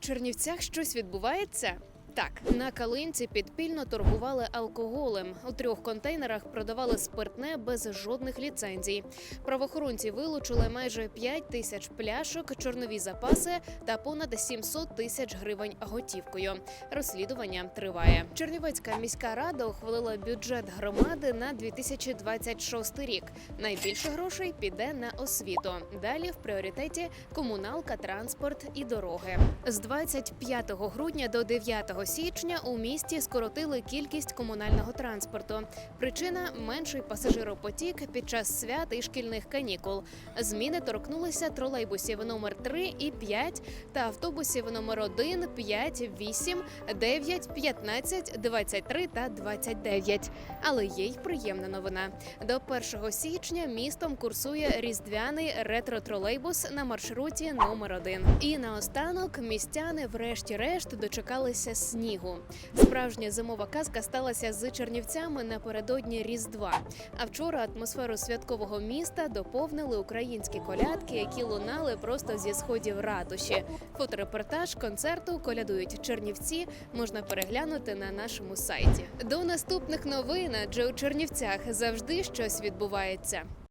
Чернівцях щось відбувається? Так, на Калинці підпільно торгували алкоголем. У трьох контейнерах продавали спиртне без жодних ліцензій. Правоохоронці вилучили майже 5 тисяч пляшок, чорнові запаси та понад 700 тисяч гривень готівкою. Розслідування триває. Чернівецька міська рада ухвалила бюджет громади на 2026 рік. Найбільше грошей піде на освіту. Далі в пріоритеті комуналка, транспорт і дороги. З 25 грудня до 9 січня у місті скоротили кількість комунального транспорту. Причина менший пасажиропотік під час свят і шкільних канікул. Зміни торкнулися тролейбусів номер 3 і 5 та автобусів номер 1, 5, 8, 9, 15, 23 та 29. Але є й приємна новина. До 1 січня містом курсує різдвяний ретро-тролейбус на маршруті номер 1 І наостанок містяни, врешті-решт, дочекалися снігу. Справжня зимова казка сталася з чернівцями напередодні Різдва. А вчора атмосферу святкового міста доповнили українські колядки, які лунали просто зі сходів ратуші. Фоторепортаж концерту колядують Чернівці можна переглянути на нашому сайті. До наступних новин, адже у Чернівцях завжди щось відбувається.